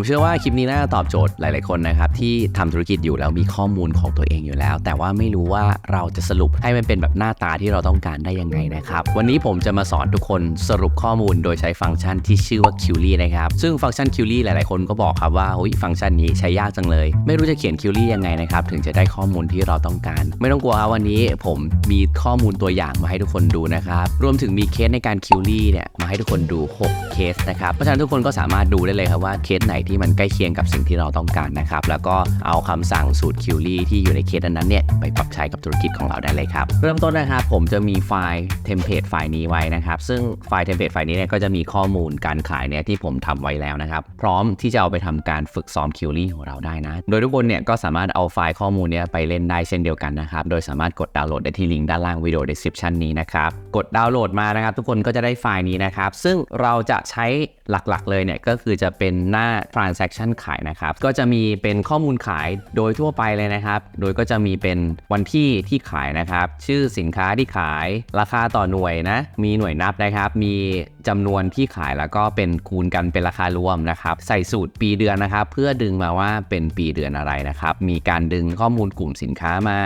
ผมเชื่อว่าคลิปนี้น่าจะตอบโจทย์หลาย ๆ คนนะครับที่ทำธุรกิจอยู่แล้วมีข้อมูลของตัวเองอยู่แล้ว แต่ว่าไม่รู้ว่าเราจะสรุปให้มันเป็นแบบหน้าตาที่เราต้องการได้ยังไงนะครับ วันนี้ผมจะมาสอนทุกคนสรุปข้อมูลโดยใช้ฟังก์ชันที่ชื่อว่า q l y นะครับ ซึ่งฟังก์ชัน q l y หลาย ๆ คนก็บอกครับว่าเฮ้ยฟังก์ชันนี้ใช้ยากจังเลย ไม่รู้จะเขียน q l y ยังไงนะครับถึงจะได้ข้อมูลที่เราต้องการ ไม่ต้องกลัวครับวันนี้ผมมีข้อมูลตัวอย่างมาให้ทุกคนดูนะครับรวมถึงมีเคสในการ q l y เนี่ยมาให้ทุกคนดู 6 เคสนะครับเพราะฉะนั้นทุกคนก็สามารถดูได้เลยครับว่าเคสไหนที่มันใกล้เคียงกับสิ่งที่เราต้องการนะครับ แล้วก็เอาคำสั่งสูตร q l y ที่อยู่ในเคสนั้นเนี่ยไปปรับใช้กับธุรกิจของเราได้เลยครับ เริ่มต้นนะครับผมจะมีไฟล์เทมเพลตไฟล์นี้ไว้นะครับ ซึ่งไฟล์เทมเพลตไฟล์นี้เนี่ยก็จะมีข้อมูลการขายเนี่ยที่ผมทำไว้แล้วนะครับ พร้อมที่จะเอาไปทำการฝึกซ้อม q l y ของเราได้นะ โดยทุกคนเนี่ยก็สามารถเอาไฟล์ข้อมูลเนี้ยไปเล่นได้เช่นเดียวกันนะครับ โดยสามารถกดดาวน์โหลดได้ที่ลิงก์ด้านล่างวิดีโอ description นี้นะครับ กดดาวน์โหลดมานะครับ ทุกคนก็จะได้ไฟล์นี้นะครับ ซึ่งเราจะใช้หลักๆ เลยเนี่ยก็คือจะเป็นหน้า transaction ขายนะครับ ก็จะมีเป็นข้อมูลขายโดยทั่วไปเลยนะครับ โดยก็จะมีเป็นวันที่ที่ขายนะครับ ชื่อสินค้าที่ขายราคาต่อหน่วยนะ มีหน่วยนับนะครับ มีจำนวนที่ขายแล้วก็เป็นคูณกันเป็นราคารวมนะครับ ใส่สูตรปีเดือนนะครับ เพื่อดึงมาว่าเป็นปีเดือนอะไรนะครับ มีการดึงข้อมูลกลุ่มสินค้ามา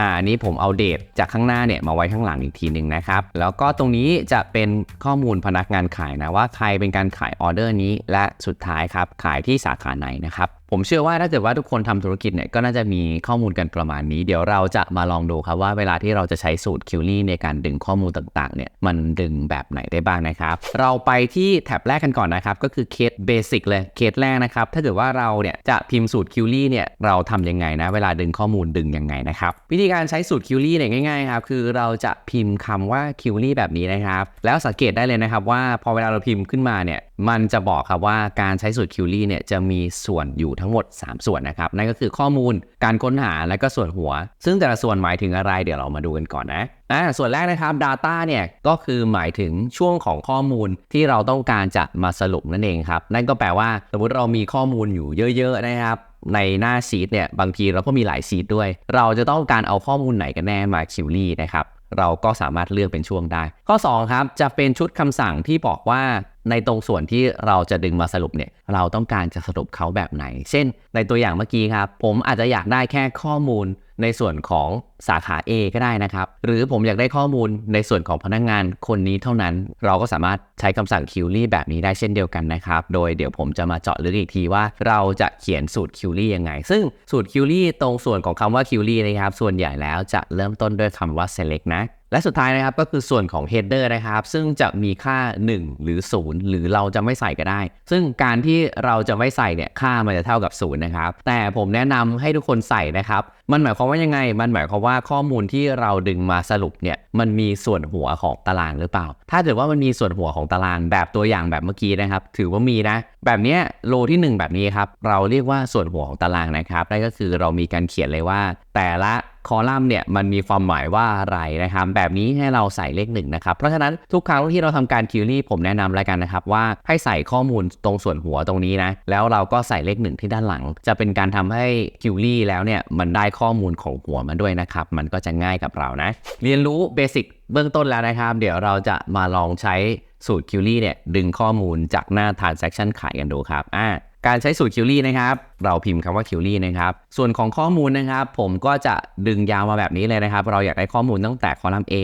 อ่านนี้ผมเอาเดทจากข้างหน้าเนี่ยมาไว้ข้างหลังอีกทีหนึ่งนะครับ แล้วก็ตรงนี้จะเป็นข้อมูลพนักงานขายนะว่าใครเป็นการขายออเดอร์นี้และสุดท้ายครับขายที่สาขาไหนนะครับ ผมเชื่อว่าถ้าเกิดว่าทุกคนทำธุรกิจเนี่ยก็น่าจะมีข้อมูลกันประมาณนี้ เดี๋ยวเราจะมาลองดูครับว่าเวลาที่เราจะใช้สูตรคิวลี่ในการดึงข้อมูลต่างๆเนี่ยมันดึงแบบไหนได้บ้างนะครับ เราไปที่แท็บแรกกันก่อนนะครับ ก็คือเคสเบสิกเลยเคสแรกนะครับ ถ้าเกิดว่าเราเนี่ยจะพิมพ์สูตรคิวลี่เนี่ยเราทำยังไงนะ เวลาดึงข้อมูลดึงยังไงนะครับวิธีการใช้สูตรคิวลี่เนี่ยง่ายๆครับคือเราจะพิมพ์คำว่าคิวลี่แบบนี้นะครับแล้วสังเกตได้เลยนะครับว่าพอเวลาเราพิมพ์ขึ้นมาเนี่ยมันจะบอกครับว่าการใช้สูตรคิวลี่เนี่ยจะมีส่วนอยู่ทั้งหมด 3 ส่วนนะครับ นั่นก็คือข้อมูลการค้นหาและก็ส่วนหัว ซึ่งแต่ละส่วนหมายถึงอะไรเดี๋ยวเรามาดูกันก่อนนะอ่าส่วนแรกนะครับ Data เนี่ยก็คือหมายถึงช่วงของข้อมูลที่เราต้องการจะมาสรุปนั่นเองครับ นั่นก็แปลว่าสมมติเรามีข้อมูลอยู่เยอะ ๆ นะครับในหน้าชีตเนี่ยบางทีเราก็มีหลายชีตด้วย เราจะต้องการเอาข้อมูลไหนกันแน่มาคิวลี่นะครับเราก็สามารถเลือกเป็นช่วงได้ ข้อ 2 ครับ จะเป็นชุดคำสั่งที่บอกว่า ในตรงส่วนที่เราจะดึงมาสรุปเนี่ยเราต้องการจะสรุปเขาแบบไหน เช่น ในตัวอย่างเมื่อกี้ครับ ผมอาจจะอยากได้แค่ข้อมูลในส่วนของสาขา A ก็ได้นะครับ หรือผมอยากได้ข้อมูลในส่วนของพนักงงานคนนี้เท่านั้น เราก็สามารถใช้คำสั่ง q l y แบบนี้ได้เช่นเดียวกันนะครับ โดยเดี๋ยวผมจะมาเจาะลึกอีกทีว่าเราจะเขียนสูตร q l y ยังไง ซึ่งสูตร q l y ตรงส่วนของคำว่า q l y นะครับ ส่วนใหญ่แล้วจะเริ่มต้นด้วยคำว่า select นะ และสุดท้ายนะครับก็คือส่วนของ header นะครับ ซึ่งจะมีค่า 1 หรือ 0 หรือเราจะไม่ใส่ก็ได้ ซึ่งการที่เราจะไม่ใส่เนี่ยค่ามันจะเท่ากับ 0 นะครับ แต่ผมแนะนำให้ทุกคนใส่นะครับมันหมายความว่ายังไง มันหมายความว่าข้อมูลที่เราดึงมาสรุปเนี่ย มันมีส่วนหัวของตารางหรือเปล่า ถ้าเกิดว่ามันมีส่วนหัวของตารางแบบตัวอย่างแบบเมื่อกี้นะครับ ถือว่ามีนะ แบบนี้โลที่ 1 แบบนี้ครับ เราเรียกว่าส่วนหัวของตารางนะครับ นั่นก็คือเรามีการเขียนเลยว่า แต่ละคอลัมน์เนี่ยมันมีความหมายว่าอะไรนะครับ แบบนี้ให้เราใส่เลขหนึ่งนะครับ เพราะฉะนั้นทุกครั้งที่เราทำการคิวรี่ผมแนะนำแล้วกันนะครับว่าให้ใส่ข้อมูลตรงส่วนหัวตรงนี้นะ แล้วเราก็ใส่เลขหนึ่งที่ด้านหลัง จะเป็นการทำให้คิวรี่แล้วเนี่ยมันได้ข้อมูลของหัวมาด้วยนะครับ มันก็จะง่ายกับเรานะ เรียนรู้เบสิกเบื้องต้นแล้วนะครับ เดี๋ยวเราจะมาลองใช้สูตรคิวรี่เนี่ยดึงข้อมูลจากหน้า transaction ขายกันดูครับอ่าการใช้สูตรคิวรี่นะครับ เราพิมพ์คำว่าคิวรี่นะครับ ส่วนของข้อมูลนะครับ ผมก็จะดึงยาวมาแบบนี้เลยนะครับ เราอยากได้ข้อมูลตั้งแต่คอลัมน์ A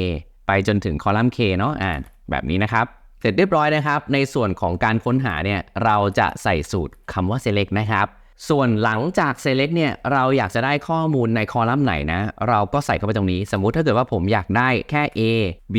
ไปจนถึงคอลัมน์ K เนาะอ่าแบบนี้นะครับ เสร็จเรียบร้อยนะครับ ในส่วนของการค้นหาเนี่ย เราจะใส่สูตรคำว่า select นะครับ ส่วนหลังจาก select เนี่ยเราอยากจะได้ข้อมูลในคอลัมน์ไหนนะ เราก็ใส่เข้าไปตรงนี้ สมมุติถ้าเกิดว่าผมอยากได้แค่ A B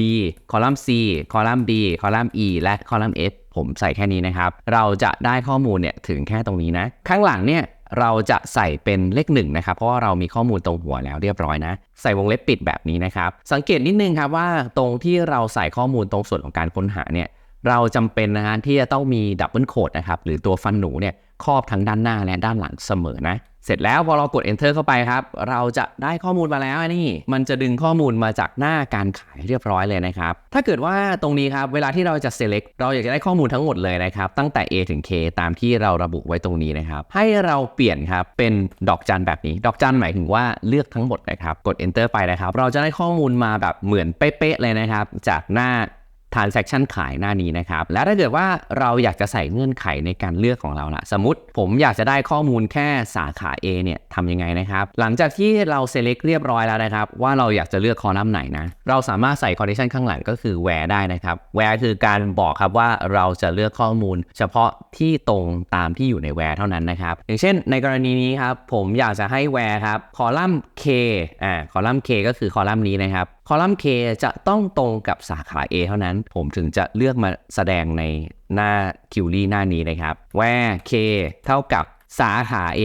คอลัมน์ C คอลัมน์ D คอลัมน์ E และคอลัมน์ F ผมใส่แค่นี้นะครับ เราจะได้ข้อมูลเนี่ยถึงแค่ตรงนี้นะ ข้างหลังเนี่ยเราจะใส่เป็นเลขหนึ่งนะครับ เพราะว่าเรามีข้อมูลตรงหัวแล้วเรียบร้อยนะ ใส่วงเล็บปิดแบบนี้นะครับ สังเกตนิดนึงครับว่าตรงที่เราใส่ข้อมูลตรงส่วนของการค้นหาเนี่ย เราจำเป็นนะฮะที่จะต้องมีดับเบิลโคดนะครับหรือตัวฟันหนูเนี่ยครอบทั้งด้านหน้าและด้านหลังเสมอนะ เสร็จแล้วพอเรากด enter เข้าไปครับ เราจะได้ข้อมูลมาแล้วนี่ มันจะดึงข้อมูลมาจากหน้าการขายเรียบร้อยเลยนะครับ ถ้าเกิดว่าตรงนี้ครับ เวลาที่เราจะ select เราอยากจะได้ข้อมูลทั้งหมดเลยนะครับ ตั้งแต่ A ถึง K ตามที่เราระบุไว้ตรงนี้นะครับ ให้เราเปลี่ยนครับ เป็นดอกจันแบบนี้ ดอกจันหมายถึงว่าเลือกทั้งหมดนะครับ กด enter ไปนะครับ เราจะได้ข้อมูลมาแบบเหมือนเป๊ะๆเลยนะครับ จากหน้า transaction ขายหน้านี้นะครับ และถ้าเกิดว่าเราอยากจะใส่เงื่อนไขในการเลือกของเราล่ะสมมติผมอยากจะได้ข้อมูลแค่สาขา A เนี่ยทำยังไงนะครับ หลังจากที่เรา select เรียบร้อยแล้วนะครับ ว่าเราอยากจะเลือกคอลัมน์ไหนนะ เราสามารถใส่ condition ข้างหลังก็คือ where ได้นะครับ where คือการบอกครับว่าเราจะเลือกข้อมูล เฉพาะที่ตรงตามที่อยู่ใน where เท่านั้นนะครับ อย่างเช่น ในกรณีนี้ครับผมอยากจะให้ where ครับคอลัมน์ K อ่าคอลัมน์ K ก็คือคอลัมน์นี้นะครับ คอลัมน์ K จะต้องตรงกับสาขา A เท่านั้น ผมถึงจะเลือกมาแสดงในหน้าคิวรี่หน้านี้นะครับ where K เท่ากับสาขา A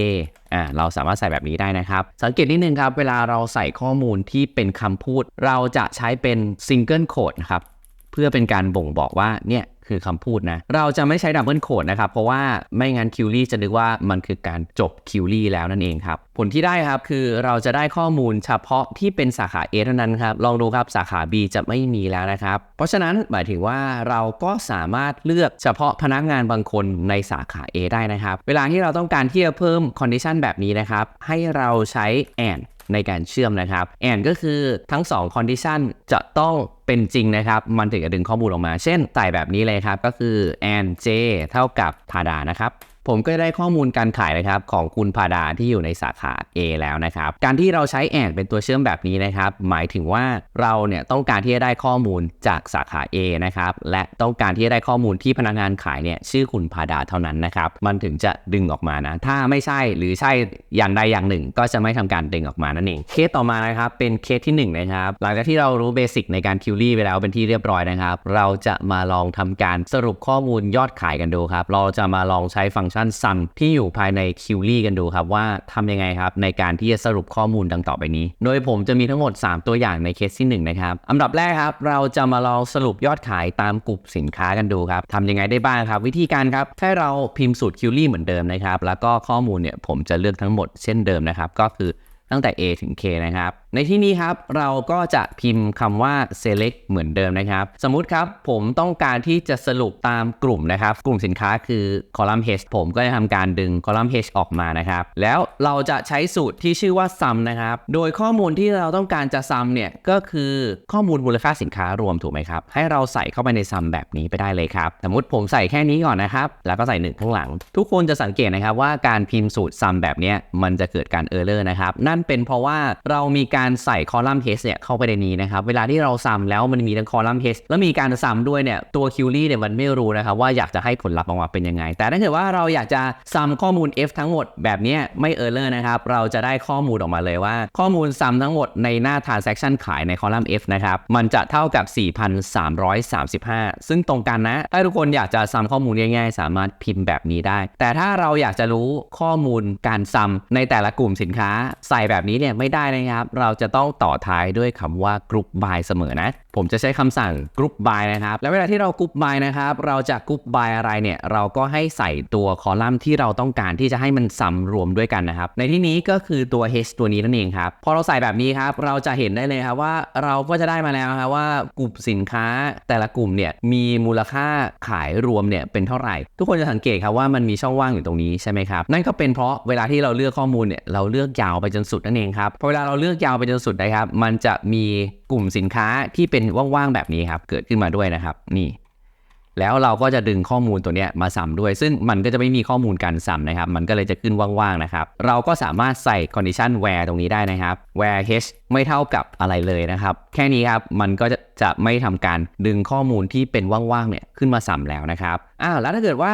อ่าเราสามารถใส่แบบนี้ได้นะครับ สังเกตนิดนึงครับ เวลาเราใส่ข้อมูลที่เป็นคำพูด เราจะใช้เป็น single quote นะครับ เพื่อเป็นการบ่งบอกว่าเนี่ย คือคำพูดนะ เราจะไม่ใช้ดับเบิลโคดนะครับ เพราะว่าไม่งั้นคิวรี่จะนึกว่ามันคือการจบคิวรี่แล้วนั่นเองครับ ผลที่ได้ครับคือเราจะได้ข้อมูลเฉพาะที่เป็นสาขา A เท่านั้นครับ ลองดูครับสาขา B จะไม่มีแล้วนะครับ เพราะฉะนั้นหมายถึงว่าเราก็สามารถเลือกเฉพาะพนักงานบางคนในสาขา A ได้นะครับ เวลาที่เราต้องการที่จะเพิ่มคอนดิชันแบบนี้นะครับ ให้เราใช้ and ในการเชื่อมนะครับแอนก็คือทั้ง2 condition จะต้องเป็นจริงนะครับ มันถึงจะดึงข้อมูลออกมา เช่นใส่แบบนี้เลยครับ ก็คือ and j เท่ากับธาดานะครับ ผมก็ได้ข้อมูลการขายนะครับของคุณพาดาที่อยู่ในสาขา A แล้วนะครับ การที่เราใช้แอนเป็นตัวเชื่อมแบบนี้นะครับ หมายถึงว่าเราเนี่ยต้องการที่จะได้ข้อมูลจากสาขา A นะครับ และต้องการที่จะได้ข้อมูลที่พนักงานขายเนี่ยชื่อคุณพาดาเท่านั้นนะครับ มันถึงจะดึงออกมานะ ถ้าไม่ใช่หรือใช่อย่างใดอย่างหนึ่ง ก็จะไม่ทำการดึงออกมานั่นเอง เคสต่อมานะครับเป็นเคสที่หนึ่งนะครับ หลังจากที่เรารู้เบสิกในการคิวรี่ไปแล้วเป็นที่เรียบร้อยนะครับ เราจะมาลองทำการสรุปข้อมูลยอดขายกันดูครับ เราจะมาลองใช้ฟังก์ชัน sum ที่อยู่ภายใน q u e r y กันดูครับว่าทำยังไงครับในการที่จะสรุปข้อมูลดังต่อไปนี้ โดยผมจะมีทั้งหมด 3 ตัวอย่างในเคสที่ 1 นะครับอันดับแรกครับ เราจะมาลองสรุปยอดขายตามกลุ่มสินค้ากันดูครับทำยังไงได้บ้างครับ วิธีการครับแค่เราพิมพ์สูตร q u e r y เหมือนเดิมนะครับแล้วก็ข้อมูลเนี่ยผมจะเลือกทั้งหมดเช่นเดิมนะครับก็คือตั้งแต่ A ถึง K นะครับ ในที่นี้ครับเราก็จะพิมพ์คำว่า select เหมือนเดิมนะครับ สมมุติครับผมต้องการที่จะสรุปตามกลุ่มนะครับ กลุ่มสินค้าคือคอลัมน์ H ผมก็จะทำการดึงคอลัมน์ H ออกมานะครับ แล้วเราจะใช้สูตรที่ชื่อว่า sum นะครับ โดยข้อมูลที่เราต้องการจะ sum เนี่ยก็คือข้อมูลมูลค่าสินค้ารวมถูกไหมครับ ให้เราใส่เข้าไปใน sum แบบนี้ไปได้เลยครับ สมมติผมใส่แค่นี้ก่อนนะครับ แล้วก็ใส่หนึ่งข้างหลัง ทุกคนจะสังเกตนะครับว่าการพิมพ์สูตร sum แบบนี้มันจะเกิดการ error นะครับ นั่นเป็นเพราะว่าเรามีการใส่คอลัมน์ h เนี่ยเข้าไปในนี้นะครับ เวลาที่เราซัมแล้วมันมีทั้งคอลัมน์ h แล้วมีการซัมด้วยเนี่ยตัวคิวรี่เนี่ยมันไม่รู้นะครับว่าอยากจะให้ผลลัพธ์ออกมาเป็นยังไง แต่ถ้าเกิดว่าเราอยากจะซัมข้อมูล f ทั้งหมดแบบนี้ไม่เออร์เลอร์นะครับเราจะได้ข้อมูลออกมาเลยว่า ข้อมูลซัมทั้งหมดในหน้า transaction ขายในคอลัมน์ f นะครับมันจะเท่ากับ 4,335 ซึ่งตรงกันนะถ้าทุกคนอยากจะซัมข้อมูลง่ายๆ สามารถพิมพ์แบบนี้ได้ แต่ถ้าเราอยากจะรู้ข้อมูลการซัมในแต่ละกลุ่มสินค้าใส่แบบนี้เนี่ยไม่ได้นะครับเราจะต้องต่อท้ายด้วยคำว่ากรุ๊ปบายเสมอนะ ผมจะใช้คำสั่ง group by นะครับ แล้วเวลาที่เรา group by นะครับ เราจะ group by อะไรเนี่ย เราก็ให้ใส่ตัวคอลัมน์ที่เราต้องการที่จะให้มันซัมรวมด้วยกันนะครับ ในที่นี้ก็คือตัว h ตัวนี้นั่นเองครับ พอเราใส่แบบนี้ครับ เราจะเห็นได้เลยครับว่าเราก็จะได้มาแล้วครับว่ากลุ่มสินค้าแต่ละกลุ่มเนี่ยมีมูลค่าขายรวมเนี่ยเป็นเท่าไหร่ ทุกคนจะสังเกตครับว่ามันมีช่องว่างอยู่ตรงนี้ใช่ไหมครับ นั่นก็เป็นเพราะเวลาที่เราเลือกข้อมูลเนี่ยเราเลือกยาวไปจนสุดนั่นเองครับพอเวลาเราเลือกยาวไปจนสุดนะครับ มันจะมี กลุ่มสินค้าที่เป็นว่างๆแบบนี้ครับ เกิดขึ้นมาด้วยนะครับ นี่ แล้วเราก็จะดึงข้อมูลตัวเนี้ยมาสัมด้วย ซึ่งมันก็จะไม่มีข้อมูลการสัมนะครับ มันก็เลยจะขึ้นว่างๆนะครับ เราก็สามารถใส่ condition where ตรงนี้ได้นะครับ where h ไม่เท่ากับอะไรเลยนะครับ แค่นี้ครับ มันก็จะจะไม่ทำการดึงข้อมูลที่เป็นว่างๆเนี่ยขึ้นมาสัมแล้วนะครับอ้าวแล้วถ้าเกิดว่า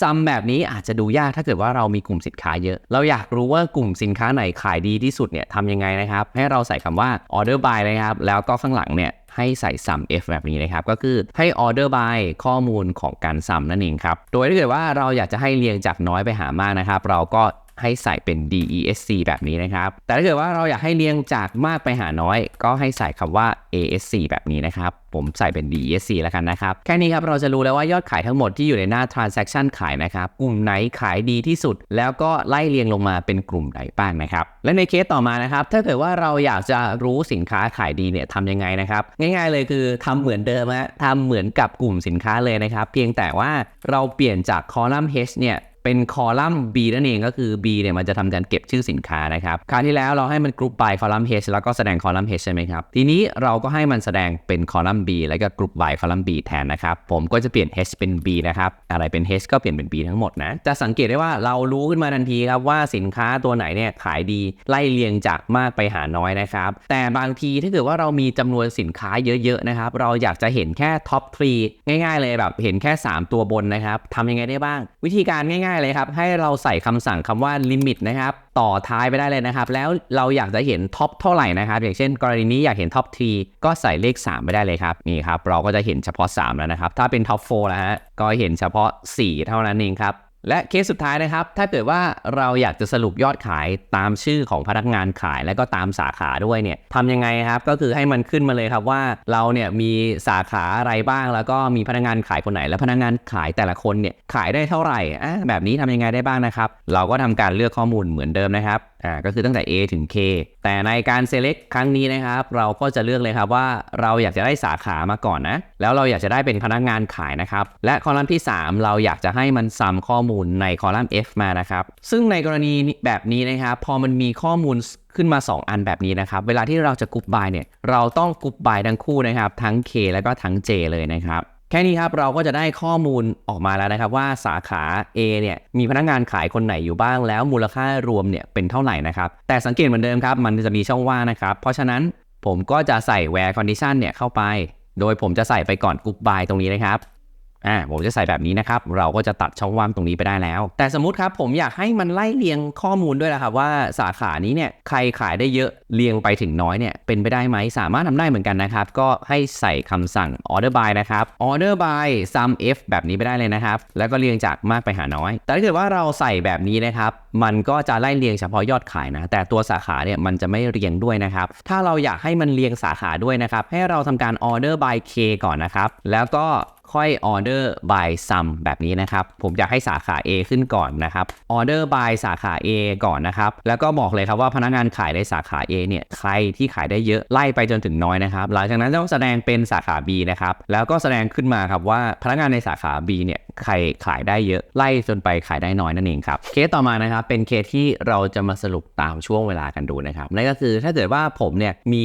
ซัมแบบนี้อาจจะดูยากถ้าเกิดว่าเรามีกลุ่มสินค้าเยอะ เราอยากรู้ว่ากลุ่มสินค้าไหนขายดีที่สุดเนี่ยทำยังไงนะครับ ให้เราใส่คำว่า order by นะครับ แล้วก็ข้างหลังเนี่ย ให้ใส่ sum f แบบนี้นะครับ ก็คือให้ order by ข้อมูลของการ sum นั่นเองครับ โดยถ้าเกิดว่าเราอยากจะให้เรียงจากน้อยไปหามากนะครับ เราก็ ให้ใส่เป็น DESC แบบนี้นะครับ แต่ถ้าเกิดว่าเราอยากให้เรียงจากมากไปหาน้อย ก็ให้ใส่คำว่า ASC แบบนี้นะครับ ผมใส่เป็น DESC แล้วกันนะครับ แค่นี้ครับเราจะรู้แล้วว่ายอดขายทั้งหมดที่อยู่ในหน้า transaction ขายนะครับ กลุ่มไหนขายดีที่สุด แล้วก็ไล่เรียงลงมาเป็นกลุ่มไหนบ้างนะครับ และในเคสต่อมานะครับ ถ้าเกิดว่าเราอยากจะรู้สินค้าขายดีเนี่ยทำยังไงนะครับ ง่าย ๆ เลยคือทำเหมือนเดิมฮะทำเหมือนกับกลุ่มสินค้าเลยนะครับ เพียงแต่ว่าเราเปลี่ยนจากคอลัมน์ H เนี่ย เป็นคอลัมน์ B นั่นเองก็คือ B เนี่ยมันจะทำการเก็บชื่อสินค้านะครับ คราวที่แล้วเราให้มันกรุ๊ป by คอลัมน์ H แล้วก็แสดงคอลัมน์ H ใช่ไหมครับ ทีนี้เราก็ให้มันแสดงเป็นคอลัมน์ B แล้วก็กรุ๊ป by คอลัมน์ B แทนนะครับ ผมก็จะเปลี่ยน H เป็น B นะครับ อะไรเป็น H ก็เปลี่ยนเป็น B ทั้งหมดนะ จะสังเกตได้ว่าเรารู้ขึ้นมาทันทีครับว่าสินค้าตัวไหนเนี่ยขายดีไล่เรียงจากมากไปหาน้อยนะครับ แต่บางทีถ้าเกิดว่าเรามีจำนวนสินค้าเยอะๆนะครับ เราอยากจะเห็นแค่ท็อปทรีง่าย ๆ เลยแบบเห็นแค่ 3 ตัวบนนะครับทำยังไงได้บ้าง วิธีการง่ายๆเลยครับ ให้เราใส่คำสั่งคำว่า limit นะครับ ต่อท้ายไปได้เลยนะครับ แล้วเราอยากจะเห็นท็อปเท่าไหร่นะครับ อย่างเช่น กรณีนี้อยากเห็นท็อปทีก็ใส่เลข 3 ไปได้เลยครับ นี่ครับ เราก็จะเห็นเฉพาะ 3 แล้วนะครับ ถ้าเป็นท็อป4แล้วฮะ ก็เห็นเฉพาะ 4 เท่านั้นเองครับ และเคสสุดท้ายนะครับ ถ้าเกิดว่าเราอยากจะสรุปยอดขายตามชื่อของพนักงานขายและก็ตามสาขาด้วยเนี่ยทำยังไงครับ ก็คือให้มันขึ้นมาเลยครับว่าเราเนี่ยมีสาขาอะไรบ้าง แล้วก็มีพนักงานขายคนไหน และพนักงานขายแต่ละคนเนี่ยขายได้เท่าไหร่อะแบบนี้ทำยังไงได้บ้างนะครับ เราก็ทำการเลือกข้อมูลเหมือนเดิมนะครับ อ่าก็คือตั้งแต่ A ถึง K แต่ในการ select ครั้งนี้นะครับ เราก็จะเลือกเลยครับว่าเราอยากจะได้สาขามาก่อนนะ แล้วเราอยากจะได้เป็นพนักงานขายนะครับ และคอลัมน์ที่ 3 เราอยากจะให้มันซ้ำข้อมูลในคอลัมน์ F มานะครับ ซึ่งในกรณีแบบนี้นะครับ พอมันมีข้อมูลขึ้นมา 2 อันแบบนี้นะครับ เวลาที่เราจะกรุ๊ปบายเนี่ย เราต้องกรุ๊ปบายทั้งคู่นะครับ ทั้ง K แล้วก็ทั้ง J เลยนะครับ แค่นี้ครับเราก็จะได้ข้อมูลออกมาแล้วนะครับว่าสาขา A เนี่ยมีพนักงานขายคนไหนอยู่บ้างแล้วมูลค่ารวมเนี่ยเป็นเท่าไหร่นะครับ แต่สังเกตเหมือนเดิมครับ มันจะมีช่องว่างนะครับ เพราะฉะนั้นผมก็จะใส่ where condition เนี่ยเข้าไป โดยผมจะใส่ไปก่อน group by ตรงนี้นะครับ อ่าผมจะใส่แบบนี้นะครับ เราก็จะตัดช่องว่างตรงนี้ไปได้แล้ว แต่สมมติครับผมอยากให้มันไล่เรียงข้อมูลด้วยนะครับว่าสาขานี้เนี่ยใครขายได้เยอะเรียงไปถึงน้อยเนี่ยเป็นไปได้ไหมสามารถทำได้เหมือนกันนะครับ ก็ให้ใส่คำสั่ง order by นะครับ order by sum f แบบนี้ไปได้เลยนะครับ แล้วก็เรียงจากมากไปหาน้อย แต่ถ้าเกิดว่าเราใส่แบบนี้นะครับมันก็จะไล่เรียงเฉพาะยอดขายนะ แต่ตัวสาขาเนี่ยมันจะไม่เรียงด้วยนะครับ ถ้าเราอยากให้มันเรียงสาขาด้วยนะครับ ให้เราทำการ order by k ก่อนนะครับ แล้วก็ ค่อย order by sum แบบนี้นะครับ ผมอยากให้สาขา A ขึ้นก่อนนะครับ order by สาขา A ก่อนนะครับ แล้วก็บอกเลยครับว่าพนักงานขายในสาขา A เนี่ยใครที่ขายได้เยอะไล่ไปจนถึงน้อยนะครับ หลังจากนั้นต้องแสดงเป็นสาขา B นะครับ แล้วก็แสดงขึ้นมาครับว่าพนักงานในสาขา B เนี่ยใครขายได้เยอะไล่จนไปขายได้น้อยนั่นเองครับ เคสต่อมานะครับเป็นเคสที่เราจะมาสรุปตามช่วงเวลากันดูนะครับนั่นก็คือถ้าเกิดว่าผมเนี่ยมี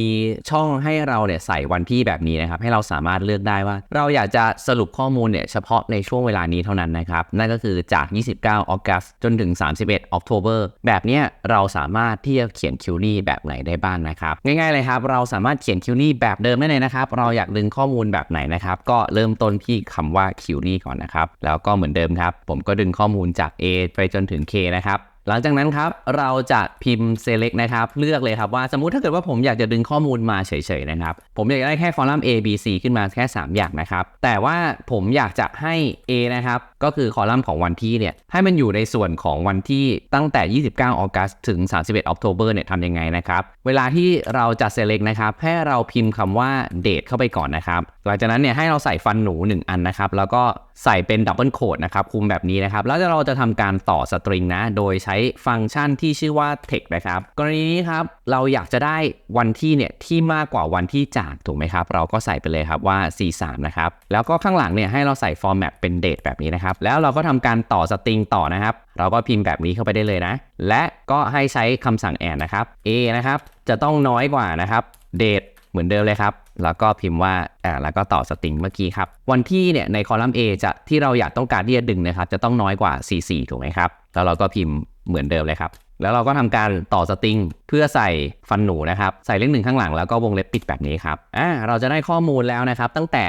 ช่องให้เราเนี่ยใส่วันที่แบบนี้นะครับให้เราสามารถเลือกได้ว่า เราอยากจะสรุปรุปข้อมูลเนี่ยเฉพาะในช่วงเวลานี้เท่านั้นนะครับ นั่นก็คือจาก 29 ออกัสจนถึง 31 ออกโทเบอร์แบบเนี้ยเราสามารถที่จะเขียนคิวรี่แบบไหนได้บ้างนะครับ ง่ายๆเลยครับ เราสามารถเขียนคิวรี่แบบเดิมได้เลยนะครับ เราอยากดึงข้อมูลแบบไหนนะครับ ก็เริ่มต้นที่คำว่าคิวรี่ก่อนนะครับ แล้วก็เหมือนเดิมครับ ผมก็ดึงข้อมูลจาก A ไปจนถึง K นะครับ หลังจากนั้นครับเราจะพิมพ์ select นะครับ เลือกเลยครับว่าสมมุติถ้าเกิดว่าผมอยากจะดึงข้อมูลมาเฉยๆนะครับ ผมอยากได้แค่คอลัมน์ A B C ขึ้นมาแค่ 3 อย่างนะครับ แต่ว่าผมอยากจะให้ A นะครับ ก็คือคอลัมน์ของวันที่เนี่ยให้มันอยู่ในส่วนของวันที่ตั้งแต่ 29ออกัสถึง 31ออกโทเบอร์เนี่ยทำยังไงนะครับ เวลาที่เราจะ select นะครับให้เราพิมพ์คำว่า date เข้าไปก่อนนะครับ หลังจากนั้นเนี่ยให้เราใส่ฟันหนู 1 อันนะครับแล้วก็ใส่เป็นดับเบิลโคดนะครับคุมแบบนี้นะครับแล้วเราจะทำการต่อสตริงนะโดยใช้ฟังก์ชันที่ชื่อว่า text นะครับ กรณีนี้ครับเราอยากจะได้วันที่เนี่ยที่มากกว่าวันที่จากถูกไหมครับ เราก็ใส่ไปเลยครับว่า 43 นะครับ แล้วก็ข้างหลังเนี่ยให้เราใส่ format เป็น date แบบนี้นะครับ แล้วเราก็ทำการต่อสตริงต่อนะครับ เราก็พิมพ์แบบนี้เข้าไปได้เลยนะ และก็ให้ใช้คำสั่ง add นะครับ a นะครับจะต้องน้อยกว่านะครับ date เหมือนเดิมเลยครับ แล้วก็พิมพ์ว่าอ่าแล้วก็ต่อสตริงเมื่อกี้ครับ วันที่เนี่ยในคอลัมน์ A จะที่เราอยากต้องการที่จะดึงนะครับ จะต้องน้อยกว่า 44 ถูกไหมครับ แล้วเราก็พิมพ์เหมือนเดิมเลยครับ แล้วเราก็ทำการต่อสตริงเพื่อใส่ฟันหนูนะครับ ใส่เลขหนึ่งข้างหลังแล้วก็วงเล็บปิดแบบนี้ครับอ่าเราจะได้ข้อมูลแล้วนะครับ ตั้งแต่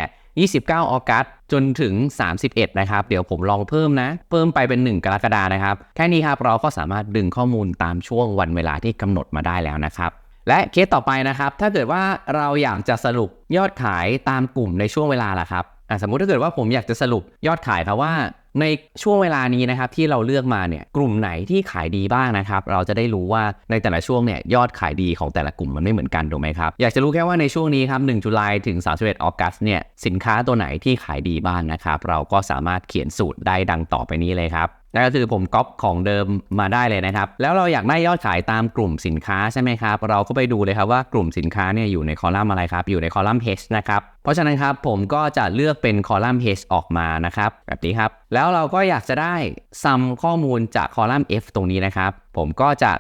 29 ออกัสจนถึง 31 นะครับ เดี๋ยวผมลองเพิ่มนะ เพิ่มไปเป็น 1 กรกฎานะครับ แค่นี้ครับเราก็สามารถดึงข้อมูลตามช่วงวันเวลาที่กำหนดมาได้แล้วนะครับ และเคสต่อไปนะครับ ถ้าเกิดว่าเราอยากจะสรุปยอดขายตามกลุ่มในช่วงเวลาล่ะครับอะสมมุติถ้าเกิดว่าผมอยากจะสรุปยอดขายครับว่าในช่วงเวลานี้นะครับที่เราเลือกมาเนี่ยกลุ่มไหนที่ขายดีบ้างนะครับ เราจะได้รู้ว่าในแต่ละช่วงเนี่ยยอดขายดีของแต่ละกลุ่มมันไม่เหมือนกันถูกไหมครับ อยากจะรู้แค่ว่าในช่วงนี้ครับ1จุลายถึง 31ออกัสเนี่ยสินค้าตัวไหนที่ขายดีบ้างนะครับ เราก็สามารถเขียนสูตรได้ดังต่อไปนี้เลยครับ นั่นก็คือผมก๊อปของเดิมมาได้เลยนะครับ แล้วเราอยากได้ยอดขายตามกลุ่มสินค้าใช่ไหมครับ เราก็ไปดูเลยครับว่ากลุ่มสินค้าเนี่ยอยู่ในคอลัมน์อะไรครับ อยู่ในคอลัมน์ H นะครับ เพราะฉะนั้นครับผมก็จะเลือกเป็นคอลัมน์ H ออกมานะครับ แบบนี้ครับ แล้วเราก็อยากจะได้ซัมข้อมูลจากคอลัมน์ F ตรงนี้นะครับ ผมก็จะ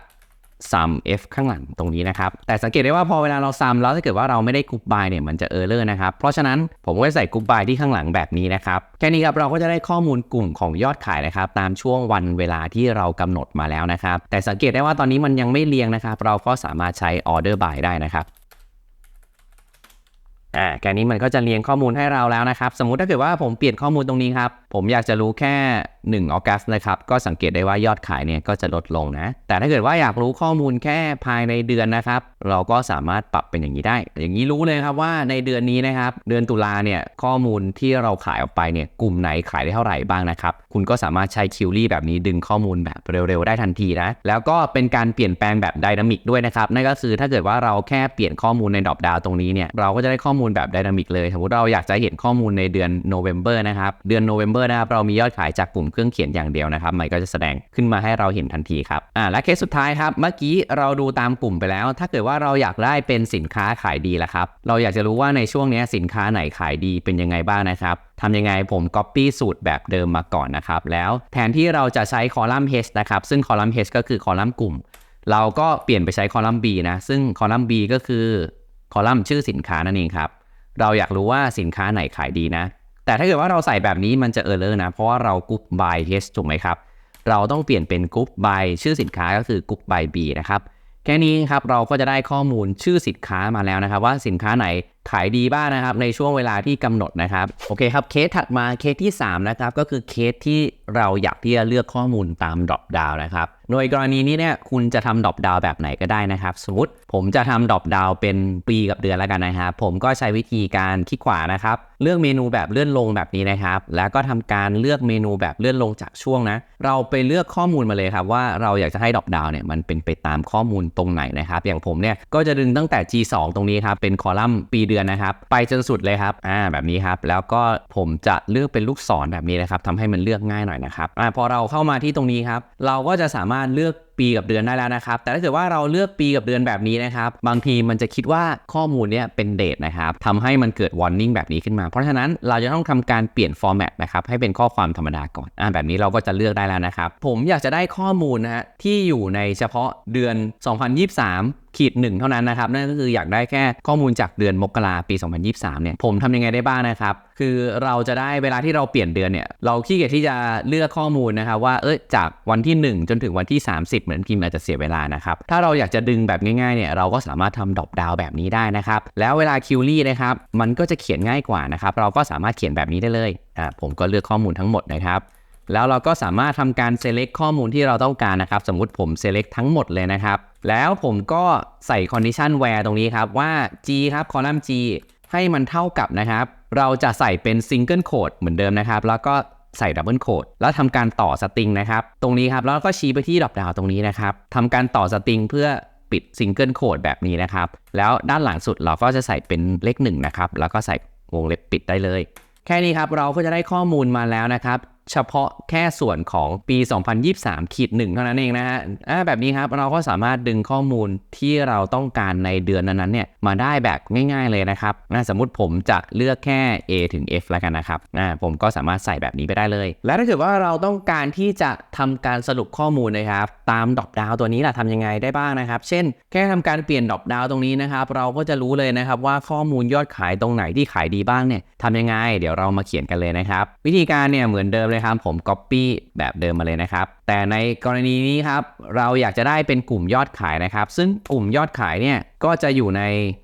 sum f ข้างหลังตรงนี้นะครับ แต่สังเกตได้ว่าพอเวลาเรา sum แล้วถ้าเกิดว่าเราไม่ได้กรุ๊ป by เนี่ยมันจะ error นะครับ เพราะฉะนั้นผมก็จะใส่กรุ๊ป by ที่ข้างหลังแบบนี้นะครับ แค่นี้ครับเราก็จะได้ข้อมูลกลุ่มของยอดขายนะครับ ตามช่วงวันเวลาที่เรากำหนดมาแล้วนะครับ แต่สังเกตได้ว่าตอนนี้มันยังไม่เรียงนะครับ เราก็สามารถใช้ order by ได้นะครับอ่าแค่นี้มันก็จะเรียงข้อมูลให้เราแล้วนะครับ สมมุติถ้าเกิดว่าผมเปลี่ยนข้อมูลตรงนี้ครับ ผมอยากจะรู้แค่ 1 ออกัสนะครับ ก็สังเกตได้ว่ายอดขายเนี่ยก็จะลดลงนะ แต่ถ้าเกิดว่าอยากรู้ข้อมูลแค่ภายในเดือนนะครับ เราก็สามารถปรับเป็นอย่างนี้ได้ อย่างนี้รู้เลยครับว่าในเดือนนี้นะครับ เดือนตุลาเนี่ยข้อมูลที่เราขายออกไปเนี่ยกลุ่มไหนขายได้เท่าไหร่บ้างนะครับ คุณก็สามารถใช้คิวรี่แบบนี้ดึงข้อมูลแบบเร็วๆได้ทันทีนะ แล้วก็เป็นการเปลี่ยนแปลงแบบไดนามิกด้วยนะครับ นั่นก็คือถ้าเกิดว่าเราแค่เปลี่ยนข้อมูลในดอปดาวตรงนี้เนี่ย เราก็จะได้ข้อมูลแบบไดนามิกเลย สมมติเราอยากจะเห็นข้อมูลในเดือนโนเวม ber นะครับ เดือนโนเวม ber นะครับเรามียอดขายจากกลุ่มเครื่องเขียนอย่างเดียวนะครับมันก็จะแสดงขึ้นมาให้เราเห็นทันทีครับอ่าและเคสสุดท้ายครับเมื่อกี้เราดูตามกลุ่มไปแล้ว ถ้าเกิดว่าเราอยากได้เป็นสินค้าขายดีละครับเราอยากจะรู้ว่าในช่วงนี้สินค้าไหนขายดีเป็นยังไงบ้างนะครับทำยังไงผม Copy สูตรแบบเดิมมาก่อนนะครับแล้วแทนที่เราจะใช้คอลัมน์ H นะครับซึ่งคอลัมน์ H ก็คือคอลัมน์กลุ่ม เราก็เปลี่ยนไปใช้คอลัมน์ B นะซึ่งคอลัมน์ B ก็คือคอลัมน์ชื่อสินค้านั่นเองครับเราอยากรู้ว่าสินค้าไหนขายดีนะ แต่ถ้าเกิดว่าเราใส่แบบนี้มันจะเออร์เลอร์นะ เพราะว่าเรากรุ๊ป by H ถูกไหมครับ เราต้องเปลี่ยนเป็นกรุ๊ป by ชื่อสินค้าก็คือกรุ๊ป by B นะครับ แค่นี้ครับเราก็จะได้ข้อมูลชื่อสินค้ามาแล้วนะครับ ว่าสินค้าไหนขายดีบ้างนะครับในช่วงเวลาที่กำหนดนะครับโอเคครับเคสถัดมาเคสที่ 3 นะครับ ก็คือเคสที่เราอยากที่จะเลือกข้อมูลตามดรอปดาวนะครับโดยกรณีนี้เนี่ยคุณจะทำดรอปดาวแบบไหนก็ได้นะครับ สมมติผมจะทำดรอปดาวเป็นปีกับเดือนแล้วกันนะครับ ผมก็ใช้วิธีการคลิกขวานะครับ เลือกเมนูแบบเลื่อนลงแบบนี้นะครับ แล้วก็ทำการเลือกเมนูแบบเลื่อนลงจากช่วงนะ เราไปเลือกข้อมูลมาเลยครับว่าเราอยากจะให้ดรอปดาวเนี่ยมันเป็นไปตามข้อมูลตรงไหนนะครับ อย่างผมเนี่ยก็จะดึงตั้งแต่ G2 ตรงนี้ครับเป็นคอลัมน์ปีเดือนนะครับ ไปจนสุดเลยครับอ่าแบบนี้ครับ แล้วก็ผมจะเลือกเป็นลูกศรแบบนี้นะครับทำให้มันเลือกง่ายหน่อยนะครับอ่าพอเราเข้ามาที่ตรงนี้ครับเราก็จะสามารถเลือกปีกับเดือนได้แล้วนะครับ แต่ถ้าเกิดว่าเราเลือกปีกับเดือนแบบนี้นะครับ บางทีมันจะคิดว่าข้อมูลเนี่ยเป็นเดทนะครับทำให้มันเกิด warning แบบนี้ขึ้นมา เพราะฉะนั้นเราจะต้องทำการเปลี่ยน format นะครับ ให้เป็นข้อความธรรมดาก่อน อ่า แบบนี้เราก็จะเลือกได้แล้วนะครับ ผมอยากจะได้ข้อมูลนะฮะที่อยู่ในเฉพาะเดือน 2023 ขีดหนึ่งเท่านั้นนะครับ นั่นก็คืออยากได้แค่ข้อมูลจากเดือนมกราปี 2023 เนี่ย ผมทำยังไงได้บ้างนะครับ คือเราจะได้เวลาที่เราเปลี่ยนเดือนเนี่ย เราขี้เกียจที่จะเลือกข้อมูลนะครับว่า เอ้ย จากวันที่ 1 จนถึงวันที่ 30 เหมือนพิมพ์อาจจะเสียเวลานะครับ ถ้าเราอยากจะดึงแบบง่ายๆ เนี่ย เราก็สามารถทำดอปดาวแบบนี้ได้นะครับ แล้วเวลาคิวรี่นะครับ มันก็จะเขียนง่ายกว่านะครับ เราก็สามารถเขียนแบบนี้ได้เลย อ่า ผมก็เลือกข้อมูลทั้งหมดนะครับ แล้วเราก็สามารถทำการ select ข้อมูลที่เราต้องการนะครับ สมมุติผม select ทั้งหมดเลยนะครับ แล้วผมก็ใส่ condition where ตรงนี้ครับว่า g ครับ column g ให้มันเท่ากับนะครับ เราจะใส่เป็น single quote เหมือนเดิมนะครับ แล้วก็ใส่ double quote แล้วทำการต่อสตริงนะครับ ตรงนี้ครับ แล้วก็ชี้ไปที่ดอปดาวตรงนี้นะครับทำการต่อสตริงเพื่อปิด single quote แบบนี้นะครับ แล้วด้านหลังสุดเราก็จะใส่เป็นเลขหนึ่งนะครับ แล้วก็ใส่วงเล็บปิดได้เลย แค่นี้ครับ เราก็จะได้ข้อมูลมาแล้วนะครับ เฉพาะแค่ส่วนของปี 2023ขีดหนึ่งเท่านั้นเองนะฮะแบบนี้ครับเราก็สามารถดึงข้อมูลที่เราต้องการในเดือนนั้นๆเนี่ยมาได้แบบง่าย ๆเลยนะครับสมมติผมจะเลือกแค่ A ถึง F แล้วกันนะครับผมก็สามารถใส่แบบนี้ไปได้เลย และถ้าเกิดว่าเราต้องการที่จะทำการสรุปข้อมูลนะครับ ตามดอปดาวตัวนี้ล่ะทำยังไงได้บ้างนะครับ เช่น แค่ทำการเปลี่ยนดอปดาวตรงนี้นะครับ เราก็จะรู้เลยนะครับว่าข้อมูลยอดขายตรงไหนที่ขายดีบ้างเนี่ยทำยังไง เดี๋ยวเรามาเขียนกันเลยนะครับ วิธีการเนี่ยเหมือนเดิมเลยครับ ผม Copy แบบเดิมมาเลยนะครับ แต่ในกรณีนี้ครับ เราอยากจะได้เป็นกลุ่มยอดขายนะครับ ซึ่งกลุ่มยอดขายเนี่ยก็จะอยู่ใน